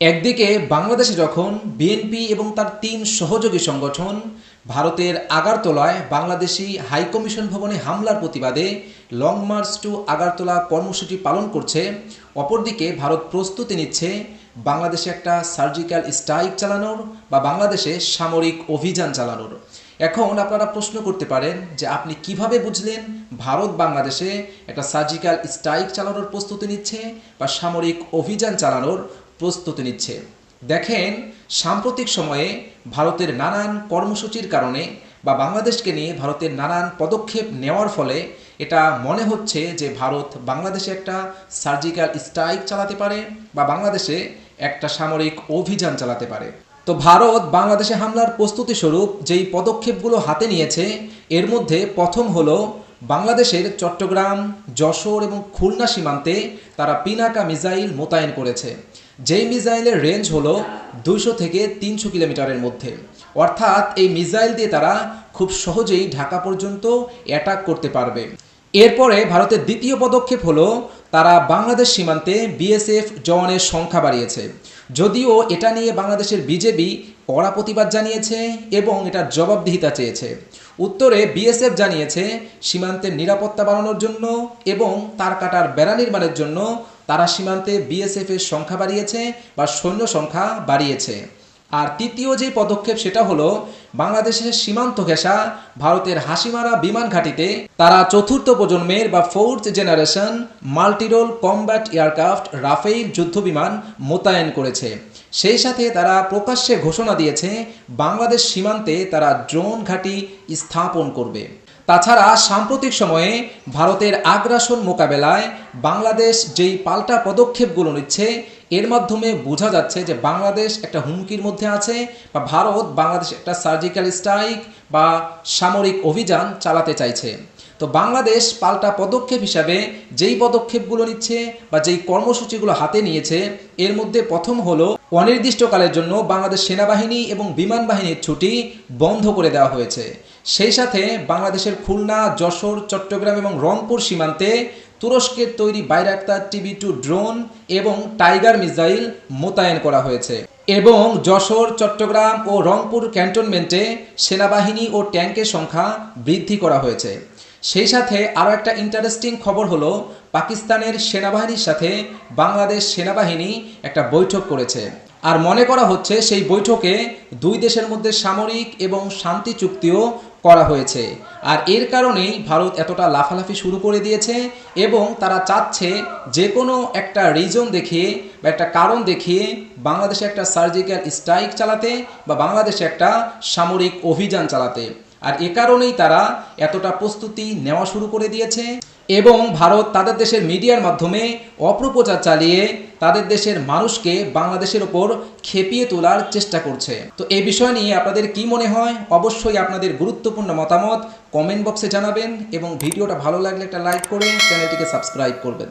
একদিকে বাংলাদেশে যখন বিএনপি এবং তার তিন সহযোগী সংগঠন ভারতের আগারতলায় বাংলাদেশি হাইকমিশন ভবনে হামলার প্রতিবাদে লং মার্চ টু আগারতলা কর্মসূচি পালন করছে, অপরদিকে ভারত প্রস্তুতি নিচ্ছে বাংলাদেশে একটা সার্জিক্যাল স্ট্রাইক চালানোর বা বাংলাদেশে সামরিক অভিযান চালানোর। এখন আপনারা প্রশ্ন করতে পারেন যে আপনি কীভাবে বুঝলেন ভারত বাংলাদেশে একটা সার্জিক্যাল স্ট্রাইক চালানোর প্রস্তুতি নিচ্ছে বা সামরিক অভিযান চালানোর প্রস্তুতি নিচ্ছে। দেখেন, সাম্প্রতিক সময়ে ভারতের নানান কর্মসূচির কারণে বা বাংলাদেশকে নিয়ে ভারতের নানান পদক্ষেপ নেওয়ার ফলে এটা মনে হচ্ছে যে ভারত বাংলাদেশে একটা সার্জিক্যাল স্ট্রাইক চালাতে পারে বা বাংলাদেশে একটা সামরিক অভিযান চালাতে পারে। তো ভারত বাংলাদেশে হামলার প্রস্তুতি স্বরূপ যেই পদক্ষেপগুলো হাতে নিয়েছে, এর মধ্যে প্রথম হলো বাংলাদেশের চট্টগ্রাম, যশোর এবং খুলনা সীমান্তে তারা পিনাকা মিসাইল মোতায়েন করেছে। যেই মিসাইলের রেঞ্জ হলো দুইশো থেকে তিনশো কিলোমিটারের মধ্যে। অর্থাৎ এই মিসাইল দিয়ে তারা খুব সহজেই ঢাকা পর্যন্ত অ্যাটাক করতে পারবে। এরপরে ভারতের দ্বিতীয় পদক্ষেপ হলো, তারা বাংলাদেশ সীমান্তে বিএসএফ জওয়ানের সংখ্যা বাড়িয়েছে। যদিও এটা নিয়ে বাংলাদেশের বিজেপি কড়া প্রতিবাদ জানিয়েছে এবং এটার জবাবদিহিতা চেয়েছে। উত্তরে বিএসএফ জানিয়েছে, সীমান্তের নিরাপত্তা বাড়ানোর জন্য এবং তার কাটার বেড়া নির্মাণের জন্য তারা সীমান্তে বিএসএফ এর সংখ্যা বাড়িয়েছে বা সৈন্য সংখ্যা বাড়িয়েছে। আর তৃতীয় যে পদক্ষেপ সেটা হলো, বাংলাদেশের সীমান্ত ঘেঁষা ভারতের হাসিমারা বিমান ঘাঁটিতে তারা চতুর্থ প্রজন্মের বা fourth generation multirole combat aircraft Rafale যুদ্ধবিমান মোতায়েন করেছে। সেই সাথে তারা প্রকাশ্যে ঘোষণা দিয়েছে, বাংলাদেশ সীমান্তে তারা ড্রোন ঘাঁটি স্থাপন করবে। তাছাড়া সাম্প্রতিক সময়ে ভারতের আগ্রাসন মোকাবেলায় বাংলাদেশ যেই পাল্টা পদক্ষেপগুলো নিচ্ছে, এর মাধ্যমে বোঝা যাচ্ছে যে বাংলাদেশ একটা হুমকির মধ্যে আছে বা ভারত বাংলাদেশ একটা সার্জিক্যাল স্ট্রাইক বা সামরিক অভিযান চালাতে চাইছে। তো বাংলাদেশ পাল্টা পদক্ষেপ হিসাবে যেই পদক্ষেপগুলো নিচ্ছে বা যেই কর্মসূচিগুলো হাতে নিয়েছে, এর মধ্যে প্রথম হলো অনির্দিষ্টকালের জন্য বাংলাদেশ সেনাবাহিনী এবং বিমান বাহিনীর ছুটি বন্ধ করে দেওয়া হয়েছে। সেই সাথে বাংলাদেশের খুলনা, যশোর, চট্টগ্রাম এবং রংপুর সীমান্তে তুরস্কের তৈরি বাইরাক্তার টিভি টু ড্রোন এবং টাইগার মিসাইল মোতায়েন করা হয়েছে এবং যশোর, চট্টগ্রাম ও রংপুর ক্যান্টনমেন্টে সেনাবাহিনী ও ট্যাঙ্কের সংখ্যা বৃদ্ধি করা হয়েছে। সেই সাথে আরও একটা ইন্টারেস্টিং খবর হলো, পাকিস্তানের সেনাবাহিনীর সাথে বাংলাদেশ সেনাবাহিনী একটা বৈঠক করেছে। আর মনে করা হচ্ছে সেই বৈঠকে দুই দেশের মধ্যে সামরিক এবং শান্তি চুক্তিও করা হয়েছে। আর এর কারণেই ভারত এতটা লাফালাফি শুরু করে দিয়েছে এবং তারা চাচ্ছে যে কোনো একটা রিজন দেখিয়ে বা একটা কারণ দেখিয়ে বাংলাদেশে একটা সার্জিক্যাল স্ট্রাইক চালাতে বা বাংলাদেশে একটা সামরিক অভিযান চালাতে। আর এ কারণেই তারা এতটা প্রস্তুতি নেওয়া শুরু করে দিয়েছে এবং ভারত তাদের দেশের মিডিয়ার মাধ্যমে অপপ্রচার চালিয়ে তাদের দেশের মানুষকে বাংলাদেশের ওপর খেপিয়ে তোলার চেষ্টা করছে। তো এই বিষয় নিয়ে আপনাদের কি মনে হয়? অবশ্যই আপনাদের গুরুত্বপূর্ণ মতামত কমেন্ট বক্সে জানাবেন এবং ভিডিওটা ভালো লাগলে একটা লাইক করে চ্যানেলটিকে সাবস্ক্রাইব করবেন।